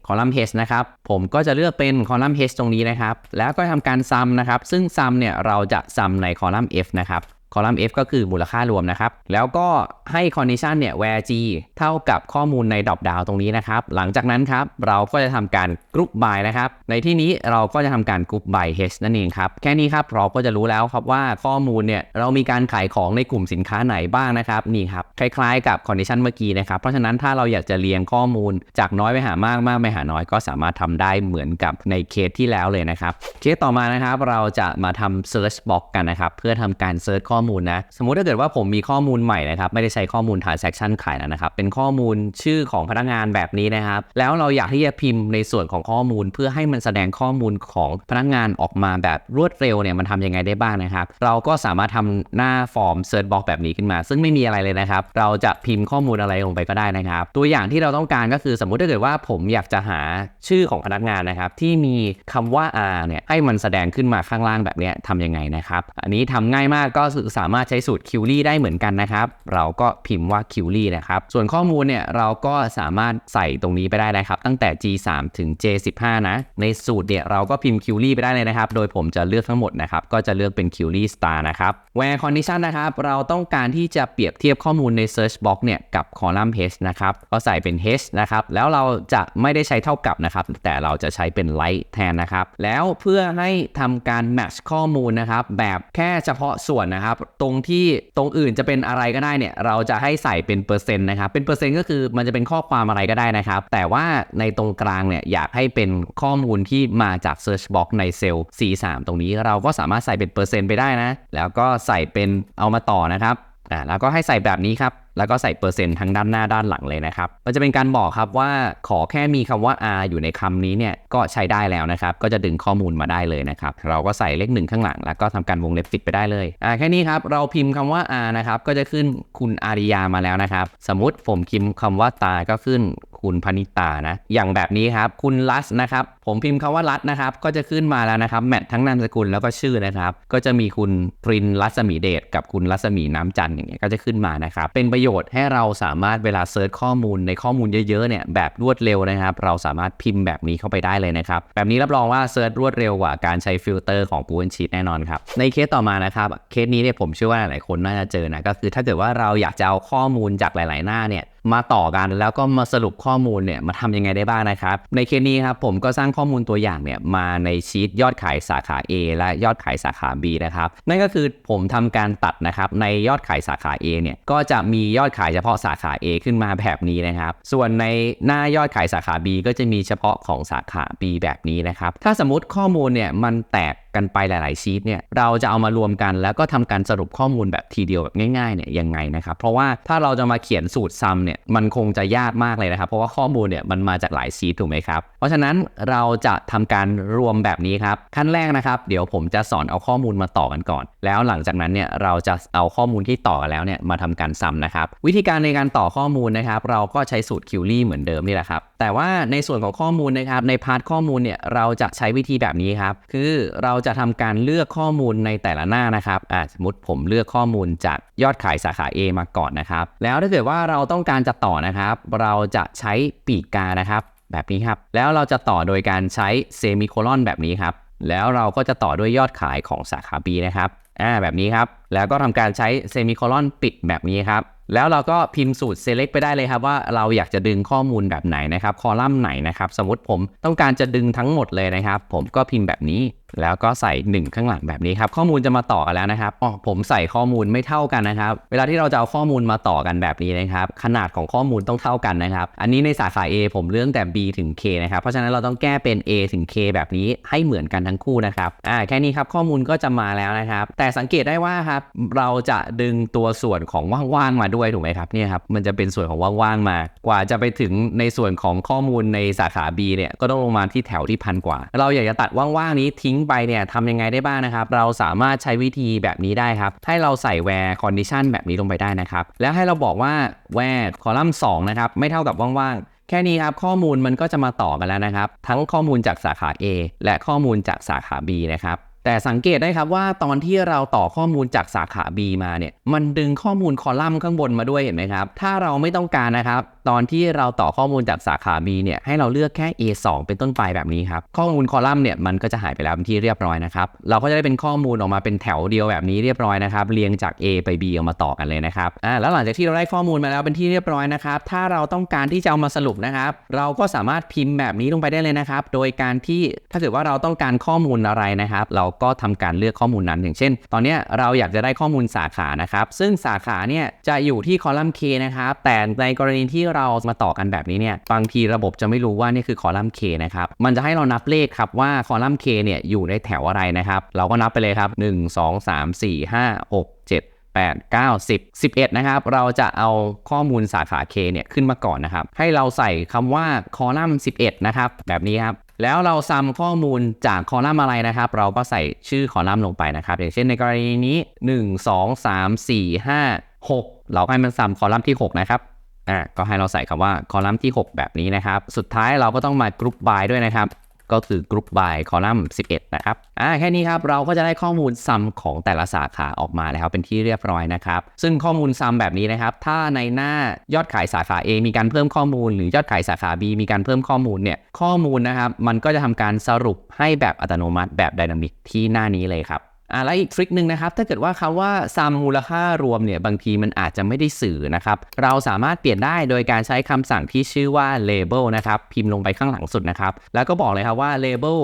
คอลัมน์ H นะครับ ผมก็จะเลือกเป็นคอลัมน์ H ตรงนี้นะครับ แล้วก็ทำการซัมนะครับ ซึ่งซัมเนี่ยเราจะซัมในคอลัมน์ F นะครับ คอลัมน์ F ก็คือมูลค่ารวมนะครับ แล้วก็ให้ condition เนี่ย where g เท่ากับข้อมูลในดรอปดาวตรงนี้นะครับ หลังจากนั้นครับเราก็จะทำการ group by นะครับ ในที่นี้เราก็จะทำการ group by h นั่นเองครับ แค่นี้ครับเราก็จะรู้แล้วครับว่าข้อมูลเนี่ยเรามีการขายของในกลุ่มสินค้าไหนบ้างนะครับนี่ครับคล้ายๆกับ condition เมื่อกี้นะครับ เพราะฉะนั้นถ้าเราอยากจะเรียงข้อมูล จากน้อยไปหามากมากไปหาน้อยก็สามารถทำได้เหมือนกับในเคสที่แล้วเลยนะครับเคสต่อมานะครับเราจะมาทำ search box กันนะครับเพื่อทำการ search ข้อมูลนะ สมมุติถ้าเกิดว่าผมมีข้อมูลใหม่นะครับ ไม่ได้ใช้ข้อมูล transaction ขายนะครับ เป็นข้อมูลชื่อของพนักงานแบบนี้นะครับ แล้วเราอยากที่จะพิมพ์ในส่วนของข้อมูล เพื่อให้มันแสดงข้อมูลของพนักงานออกมาแบบรวดเร็วเนี่ยมันทำยังไงได้บ้างนะครับ เราก็สามารถทำหน้าฟอร์ม search box แบบนี้ขึ้นมา ซึ่งไม่มีอะไรเลยนะครับ เราจะพิมพ์ข้อมูลอะไรลงไปก็ได้นะครับ ตัวอย่างที่เราต้องการก็คือสมมุติถ้าเกิดว่าผมอยากจะหาชื่อของพนักงานนะครับ ที่มีคำว่า R เนี่ยให้มันแสดงขึ้นมาข้างล่างแบบนี้ทำยังไงนะครับ อันนี้ทำง่ายมากก็สามารถใช้สูตร q u e r y ได้เหมือนกันนะครับ เราก็พิมพ์ว่า q u e r y นะครับ ส่วนข้อมูลเนี่ยเราก็สามารถใส่ตรงนี้ไปได้นะครับ ตั้งแต่ G3 ถึง J15 นะ ในสูตรเนี่ยเราก็พิมพ์ q u e r y ไปได้เลยนะครับ โดยผมจะเลือกทั้งหมดนะครับ ก็จะเลือกเป็น q u e r y star นะครับ where condition นะครับ เราต้องการที่จะเปรียบเทียบข้อมูลใน search box เนี่ยกับคอลัมน์ h นะครับ ก็ใส่เป็น h นะครับ แล้วเราจะไม่ได้ใช้เท่ากับนะครับ แต่เราจะใช้เป็น like แทนนะครับ แล้วเพื่อให้ทำการ match ข้อมูลนะครับ แบบแค่เฉพาะส่วนนะครับตรงที่ตรงอื่นจะเป็นอะไรก็ได้เนี่ยเราจะให้ใส่เป็นเปอร์เซ็นต์นะครับเป็นเปอร์เซ็นต์ก็คือมันจะเป็นข้อความอะไรก็ได้นะครับ แต่ว่าในตรงกลางเนี่ยอยากให้เป็นข้อมูลที่มาจาก search box ในเซลล์ C3 ตรงนี้เราก็สามารถใส่เป็นเปอร์เซ็นต์ไปได้นะ แล้วก็ใส่เป็นเอามาต่อนะครับอ่าแล้วก็ให้ใส่แบบนี้ครับ แล้วก็ใส่เปอร์เซ็นต์ทั้งด้านหน้าด้านหลังเลยนะครับ มันจะเป็นการบอกครับว่าขอแค่มีคำว่า r อยู่ในคำนี้เนี่ยก็ใช้ได้แล้วนะครับ ก็จะดึงข้อมูลมาได้เลยนะครับ เราก็ใส่เลขหนึ่งข้างหลัง แล้วก็ทำการวงเล็บปิดไปได้เลยอ่าแค่นี้ครับ เราพิมพ์คำว่า r นะครับ ก็จะขึ้นคุณอาริยามาแล้วนะครับ สมมติผมพิมพ์คำว่าตาก็ขึ้นคุณพนิตานะ อย่างแบบนี้ครับ คุณรัสนะครับ ผมพิมพ์คำว่ารัสนะครับ ก็จะขึ้นมาแล้วนะครับ แมททั้งนามสกุลแล้วก็ชื่อนะครับ ก็จะมีคุณปรินรัศมีเดชกับคุณรัศมีน้ำจันทร์อย่างเงี้ย ก็จะขึ้นมานะครับ เป็นประโยโยชน์ให้เราสามารถเวลาเซิร์ชข้อมูลในข้อมูลเยอะๆเนี่ยแบบรวดเร็วนะครับ เราสามารถพิมพ์แบบนี้เข้าไปได้เลยนะครับ แบบนี้รับรองว่าเซิร์ชรวดเร็วกว่าการใช้ฟิลเตอร์ของ Google Sheet แน่นอนครับ ในเคสต่อมานะครับเคสนี้เนี่ยผมเชื่อว่าหลายๆคนน่าจะเจอนะก็คือถ้าเกิดว่าเราอยากจะเอาข้อมูลจากหลาย ๆ หน้าเนี่ย มาต่อกันแล้วก็มาสรุปข้อมูลเนี่ยมาทำยังไงได้บ้างนะครับ ในเคสนี้ครับผมก็สร้างข้อมูลตัวอย่างเนี่ยมาในชีตยอดขายสาขา A และยอดขายสาขา B นะครับนั่นก็คือผมทำการตัดนะครับในยอดขายสาขา A เนี่ยก็จะมียอดขายเฉพาะสาขา A ขึ้นมาแบบนี้นะครับ ส่วนในหน้ายอดขายสาขา B ก็จะมีเฉพาะของสาขา B แบบนี้นะครับถ้าสมมติข้อมูลเนี่ยมันแตก กันไปหลาย ๆ ชีตเนี่ยเราจะเอามารวมกัน แล้วก็ทำการสรุปข้อมูลแบบทีเดียวแบบง่าย ๆ เนี่ยยังไงนะครับเพราะว่าถ้าเราจะมาเขียนสูตรซัมเนี่ยมันคงจะยากมากเลยนะครับ เพราะว่าข้อมูลเนี่ยมันมาจากหลายชีตถูกไหมครับ เพราะฉะนั้นเราจะทำการรวมแบบนี้ครับขั้นแรกนะครับ เดี๋ยวผมจะสอนเอาข้อมูลมาต่อกันก่อน แล้วหลังจากนั้นเนี่ยเราจะเอาข้อมูลที่ต่อแล้วเนี่ยมาทำการซัมนะครับวิธีการในการต่อข้อมูลนะครับ เราก็ใช้สูตรคิวรี่เหมือนเดิมนี่แหละครับแต่ว่าในส่วนของข้อมูลนะครับในพาร์ทข้อมูลเนี่ยเราจะใช้วิธีแบบนี้ครับคือเราจะทำการเลือกข้อมูลในแต่ละหน้านะครับสมมติผมเลือกข้อมูลจากยอดขายสาขา A มาก่อนนะครับ แล้วถ้าเกิดว่าเราต้องการจะต่อนะครับ เราจะใช้ปีกกานะครับ แบบนี้ครับ แล้วเราจะต่อโดยการใช้เซมิโคลอนแบบนี้ครับ แล้วเราก็จะต่อด้วยยอดขายของสาขา B นะครับอ่าแบบนี้ครับ แล้วก็ทำการใช้เซมิโคลอนปิดแบบนี้ครับแล้วเราก็พิมพ์สูตร select ไปได้เลยครับว่าเราอยากจะดึงข้อมูลแบบไหนนะครับ คอลัมน์ไหนนะครับ สมมติผมต้องการจะดึงทั้งหมดเลยนะครับ ผมก็พิมพ์แบบนี้ แล้วก็ใส่ 1 ข้างหลังแบบนี้ครับ ข้อมูลจะมาต่อกันแล้วนะครับอ๋อผมใส่ข้อมูลไม่เท่ากันนะครับ เวลาที่เราจะเอาข้อมูลมาต่อกันแบบนี้นะครับ ขนาดของข้อมูลต้องเท่ากันนะครับ อันนี้ในสาขา A ผมเลือกแต่ B ถึง K นะครับ เพราะฉะนั้นเราต้องแก้เป็น A ถึง K แบบนี้ให้เหมือนกันทั้งคู่นะครับ อ่าแค่นี้ครับข้อมูลก็จะมาแล้วนะครับ แต่สังเกตได้ว่าครับเราจะดึงตัวส่วนของว่างๆมาด้วยถูกไหมครับเนี่ยครับมันจะเป็นส่วนของว่างๆมา กว่าจะไปถึงในส่วนของข้อมูลในสาขา B เนี่ยก็ต้องลงมาที่แถวที่พันกว่า เราอยากจะตัดว่างๆนี้ทิ้งไปเนี่ยทำยังไงได้บ้างนะครับ เราสามารถใช้วิธีแบบนี้ได้ครับ ให้เราใส่ where condition แบบนี้ลงไปได้นะครับ แล้วให้เราบอกว่า where คอลัมน์2นะครับไม่เท่ากับว่างๆ แค่นี้ครับข้อมูลมันก็จะมาต่อกันแล้วนะครับ ทั้งข้อมูลจากสาขา A และข้อมูลจากสาขา B นะครับแต่สังเกตได้ครับว่าตอนที่เราต่อข้อมูลจากสาขา B มาเนี่ย มันดึงข้อมูลคอลัมน์ข้างบนมาด้วยเห็นไหมครับ ถ้าเราไม่ต้องการนะครับ ตอนที่เราต่อข้อมูลจากสาขา B เนี่ยให้เราเลือกแค่ A2 เป็นต้นไปแบบนี้ครับ ข้อมูลคอลัมน์เนี่ยมันก็จะหายไปแล้วเป็นที่เรียบร้อยนะครับ เราก็จะได้เป็นข้อมูลออกมาเป็นแถวเดียวแบบนี้เรียบร้อยนะครับเรียงจาก A ไป B ออกมาต่อกันเลยนะครับอ่าแล้วหลังจากที่เราได้ข้อมูลมาแล้วเป็นที่เรียบร้อยนะครับถ้าเราต้องการที่จะเอามาสรุปนะครับ เราก็สามารถพิมพ์แบบนี้ลงไปได้เลยนะครับ โดยการที่ถ้าเกิดว่าเราต้องการข้อมูลอะไรนะครับ เราก็ทำการเลือกข้อมูลนั้น อย่างเช่น ตอนเนี้ยเราอยากจะได้ข้อมูลสาขานะครับ ซึ่งสาขาเนี่ยจะอยู่ที่คอลัมน์ K นะครับแต่ในกรณีที่เรามาต่อกันแบบนี้เนี่ยบางทีระบบจะไม่รู้ว่านี่คือคอลัมน์ K นะครับมันจะให้เรานับเลขครับว่าคอลัมน์ K เนี่ยอยู่ในแถวอะไรนะครับเราก็นับไปเลยครับ 1 2 3 4 5 6 7 8 9 10 11 นะครับ เราจะเอาข้อมูลสาขา K เนี่ยขึ้นมาก่อนนะครับ ให้เราใส่คำว่าคอลัมน์ 11 นะครับ แบบนี้ครับ แล้วเราซัมข้อมูลจากคอลัมน์อะไรนะครับ เราก็ใส่ชื่อคอลัมน์ลงไปนะครับ อย่างเช่นในกรณีนี้ 1 2 3 4 5 6 เราให้มันซัมคอลัมน์ที่ 6 นะครับ อะก็ให้เราใส่คำว่าคอลัมน์ที่ 6 แบบนี้นะครับ สุดท้ายเราก็ต้องมากรุ๊ปบายด้วยนะครับ ก็คือกรุ๊ปบายคอลัมน์11 นะครับอ่าแค่นี้ครับ เราก็จะได้ข้อมูลซัมของแต่ละสาขาออกมาแล้วเป็นที่เรียบร้อยนะครับ ซึ่งข้อมูลซัมแบบนี้นะครับ ถ้าในหน้ายอดขายสาขา A มีการเพิ่มข้อมูล หรือยอดขายสาขา B มีการเพิ่มข้อมูลเนี่ยข้อมูลนะครับมันก็จะทำการสรุปให้แบบอัตโนมัติแบบไดนามิกที่หน้านี้เลยครับ อ่าและอีกทริคหนึ่งนะครับ ถ้าเกิดว่าคำว่าซัมมูลค่ารวมเนี่ย บางทีมันอาจจะไม่ได้สื่อนะครับ เราสามารถเปลี่ยนได้โดยการใช้คำสั่งที่ชื่อว่า label นะครับ พิมพ์ลงไปข้างหลังสุดนะครับ แล้วก็บอกเลยครับว่า label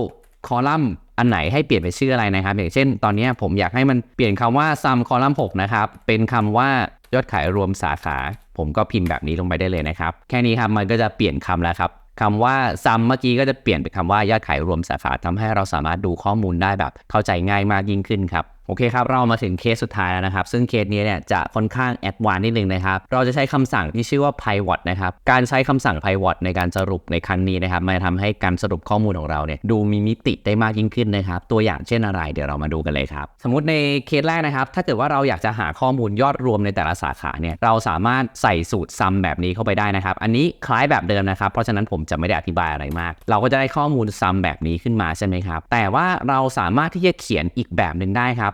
คอลัมน์อันไหนให้เปลี่ยนเป็นชื่ออะไรนะครับ อย่างเช่น ตอนนี้ผมอยากให้มันเปลี่ยนคำว่า sum คอลัมน์6นะครับ เป็นคำว่ายอดขายรวมสาขา ผมก็พิมพ์แบบนี้ลงไปได้เลยนะครับ แค่นี้ครับมันก็จะเปลี่ยนคำแล้วครับ คำว่าซ้ำเมื่อกี้ก็จะเปลี่ยนเป็นคำว่ายอดขายรวมสาขาทำให้เราสามารถดูข้อมูลได้แบบเข้าใจง่ายมากยิ่งขึ้นครับ โอเคครับ เรามาถึงเคสสุดท้ายแล้วนะครับ ซึ่งเคสนี้เนี่ยจะค่อนข้างแอดวานซ์นิดนึงนะครับ เราจะใช้คำสั่งที่ชื่อว่า pivot นะครับ การใช้คำสั่ง pivot ในการสรุปในครั้งนี้นะครับมันจะทำให้การสรุปข้อมูลของเราเนี่ยดูมีมิติได้มากยิ่งขึ้นนะครับ ตัวอย่างเช่นอะไรเดี๋ยวเรามาดูกันเลยครับ สมมติในเคสแรกนะครับ ถ้าเกิดว่าเราอยากจะหาข้อมูลยอดรวมในแต่ละสาขาเนี่ย เราสามารถใส่สูตรซัมแบบนี้เข้าไปได้นะครับ อันนี้คล้ายแบบเดิมนะครับ เพราะฉะนั้นผมจะไม่ได้อธิบายอะไรมาก เราก็จะได้ข้อมูลซัมแบบนี้ขึ้นมาใช่ไหมครับ แต่ว่าเราสามารถที่จะเขียนอีกแบบหนึ่งได้ครับ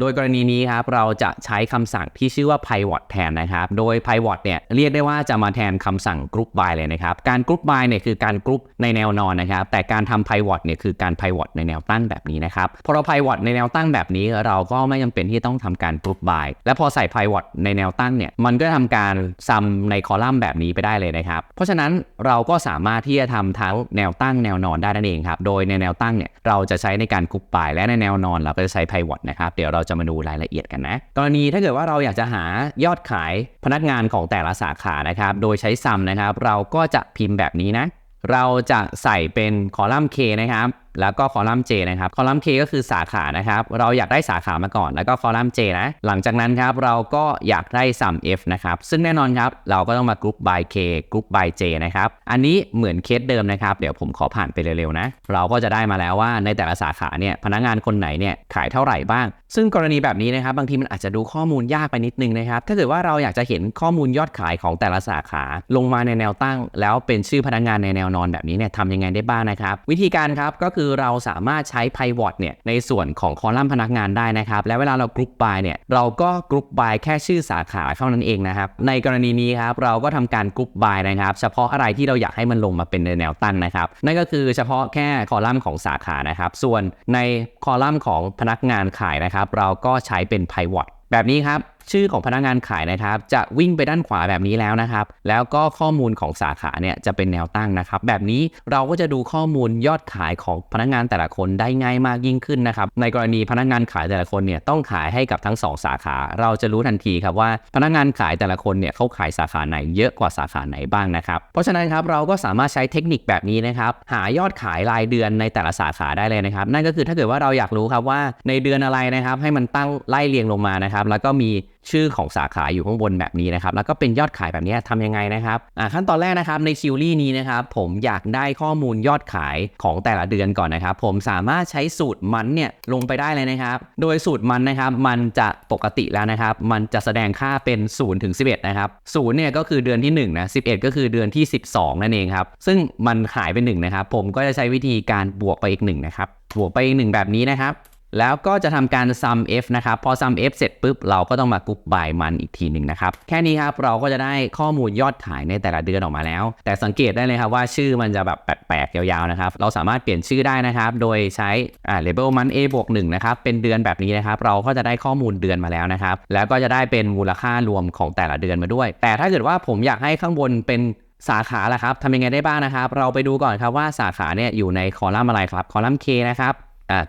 โดยกรณีนี้ครับเราจะใช้คำสั่งที่ชื่อว่า pivot แทนนะครับ โดย pivot เนี่ยเรียกได้ว่าจะมาแทนคำสั่ง group by เลยนะครับ การ group by เนี่ยคือการกรุ๊ปในแนวนอนนะครับ แต่การทำ pivot เนี่ยคือการ pivot ในแนวตั้งแบบนี้นะครับ พอเรา pivot ในแนวตั้งแบบนี้ เราก็ไม่จำเป็นที่ต้องทำการ group by และพอใส่ pivot ในแนวตั้งเนี่ยมันก็ทำการซัมในคอลัมน์แบบนี้ไปได้เลยนะครับ เพราะฉะนั้นเราก็สามารถที่จะทำทั้งแนวตั้งแนวนอนได้นั่นเองครับ โดยในแนวตั้งเนี่ยเราจะใช้ในการ group by และในแนวนอนเราก็จะใช้ pivot นะครับ เดี๋ยวเราจะมาดูรายละเอียดกันนะ กรณีถ้าเกิดว่าเราอยากจะหายอดขายพนักงานของแต่ละสาขานะครับ โดยใช้ซัมนะครับ เราก็จะพิมพ์แบบนี้นะ เราจะใส่เป็นคอลัมน์ K นะครับ แล้วก็คอลัมน์ J นะครับ คอลัมน์ K ก็คือสาขานะครับ เราอยากได้สาขามาก่อน แล้วก็คอลัมน์ J นะ หลังจากนั้นครับ เราก็อยากได้ sum F นะครับ ซึ่งแน่นอนครับ เราก็ต้องมากรุ๊ป by K กรุ๊ป by J นะครับ อันนี้เหมือนเคสเดิมนะครับ เดี๋ยวผมขอผ่านไปเร็วๆนะ เราก็จะได้มาแล้วว่าในแต่ละสาขาเนี่ย พนักงานคนไหนเนี่ย ขายเท่าไหร่บ้าง ซึ่งกรณีแบบนี้นะครับ บางทีมันอาจจะดูข้อมูลยากไปนิดนึงนะครับ ถ้าเกิดว่าเราอยากจะเห็นข้อมูลยอดขายของแต่ละสาขา ลงมาในแนวตั้ง แล้วเป็นชื่อพนักงานในแนวนอนแบบนี้เนี่ยทำยังไงได้บ้างนะครับ วิธีการครับก็คือเราสามารถใช้ pivot เนี่ยในส่วนของคอลัมน์พนักงานได้นะครับ แล้วเวลาเรากรุ๊ป by เนี่ยเราก็กรุ๊ป by แค่ชื่อสาขาเท่านั้นเองนะครับ ในกรณีนี้ครับเราก็ทำการกรุ๊ป by นะครับ เฉพาะอะไรที่เราอยากให้มันลงมาเป็นในแนวตั้งนะครับ นั่นก็คือเฉพาะแค่คอลัมน์ของสาขานะครับ ส่วนในคอลัมน์ของพนักงานขายนะครับ เราก็ใช้เป็น pivot แบบนี้ครับ ชื่อของพนักงานขายนะครับ จะวิ่งไปด้านขวาแบบนี้แล้วนะครับ แล้วก็ข้อมูลของสาขาเนี่ยจะเป็นแนวตั้งนะครับ แบบนี้เราก็จะดูข้อมูลยอดขายของพนักงานแต่ละคนได้ง่ายมากยิ่งขึ้นนะครับ ในกรณีพนักงานขายแต่ละคนเนี่ยต้องขายให้กับทั้ง 2 สาขา เราจะรู้ทันทีครับว่าพนักงานขายแต่ละคนเนี่ยเขาขายสาขาไหนเยอะกว่าสาขาไหนบ้างนะครับ เพราะฉะนั้นครับเราก็สามารถใช้เทคนิคแบบนี้นะครับ หายอดขายรายเดือนในแต่ละสาขาได้เลยนะครับ นั่นก็คือถ้าเกิดว่าเราอยากรู้ครับว่าในเดือนอะไรนะครับ ให้มันตั้งไล่เรียงลงมานะครับ แล้วก็มี ชื่อของสาขาอยู่ข้างบนแบบนี้นะครับ แล้วก็เป็นยอดขายแบบนี้ทำยังไงนะครับขั้นตอนแรกนะครับในซิลลี่นี้นะครับผมอยากได้ข้อมูลยอดขายของแต่ละเดือนก่อนนะครับ ผมสามารถใช้สูตรมันเนี่ยลงไปได้เลยนะครับ โดยสูตรมันนะครับมันจะปกติแล้วนะครับ มันจะแสดงค่าเป็น0ถึง11 นะครับ0เนี่ยก็คือเดือนที่1นะ11 ก็คือเดือนที่ 12 นั่นเองครับ ซึ่งมันหายไป1นะครับ ผมก็จะใช้วิธีการบวกไปอีก1นะครับบวกไปอีก1แบบนี้นะครับ แล้วก็จะทำการ sum f นะครับ พอ sum f เสร็จปุ๊บ เราก็ต้องมากรุ๊ป by มันอีกทีหนึ่งนะครับ แค่นี้ครับ เราก็จะได้ข้อมูลยอดขายในแต่ละเดือนออกมาแล้ว แต่สังเกตได้เลยครับว่าชื่อมันจะแบบแปลกๆ ยาวๆ นะครับ เราสามารถเปลี่ยนชื่อได้นะครับ โดยใช้อ่า label มัน a บวก1นะครับ เป็นเดือนแบบนี้นะครับ เราก็จะได้ข้อมูลเดือนมาแล้วนะครับ แล้วก็จะได้เป็นมูลค่ารวมของแต่ละเดือนมาด้วย แต่ถ้าเกิดว่าผมอยากให้ข้างบนเป็นสาขาละครับทำยังไงได้บ้างนะครับ เราไปดูก่อนครับว่าสาขาเนี่ยอยู่ในคอลัมน์อะไรครับ คอลัมน์ K นะครับ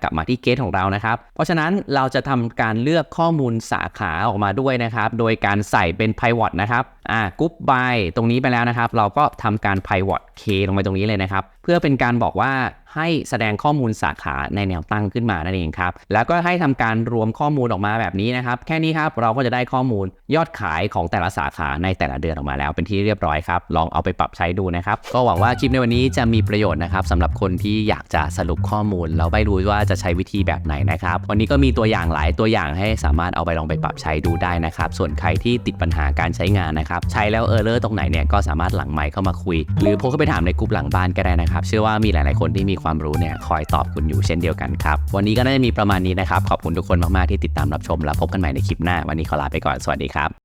กลับมาที่เกตของเรานะครับ เพราะฉะนั้นเราจะทำการเลือกข้อมูลสาขาออกมาด้วยนะครับ โดยการใส่เป็น pivot นะครับอ่ากรุ๊ปบายตรงนี้ไปแล้วนะครับ เราก็ทำการ pivot k ลงไปตรงนี้เลยนะครับ เพื่อเป็นการบอกว่า ให้แสดงข้อมูลสาขาในแนวตั้งขึ้นมานั่นเองครับ แล้วก็ให้ทำการรวมข้อมูลออกมาแบบนี้นะครับ แค่นี้ครับเราก็จะได้ข้อมูลยอดขายของแต่ละสาขาในแต่ละเดือนออกมาแล้วเป็นที่เรียบร้อยครับ ลองเอาไปปรับใช้ดูนะครับ ก็หวังว่าคลิปในวันนี้จะมีประโยชน์นะครับสำหรับคนที่อยากจะสรุปข้อมูลแล้วไม่รู้ว่าจะใช้วิธีแบบไหนนะครับ วันนี้ก็มีตัวอย่างหลายตัวอย่างให้สามารถเอาไปลองไปปรับใช้ดูได้นะครับ ส่วนใครที่ติดปัญหาการใช้งานนะครับ ใช้แล้วเออร์เลอร์ตรงไหนเนี่ยก็สามารถหลังไมค์เข้ามาคุย หรือโพสเข้าไปถามในกลุ่มหลังบ้านก็ได้นะครับ เชื่อว่ามีหลาย ๆ คนที่มีความรู้เนี่ยคอยตอบคุณอยู่เช่นเดียวกันครับ วันนี้ก็น่าจะมีประมาณนี้นะครับ ขอบคุณทุกคนมาก ๆ ที่ติดตามรับชม แล้วพบกันใหม่ในคลิปหน้า วันนี้ขอลาไปก่อน สวัสดีครับ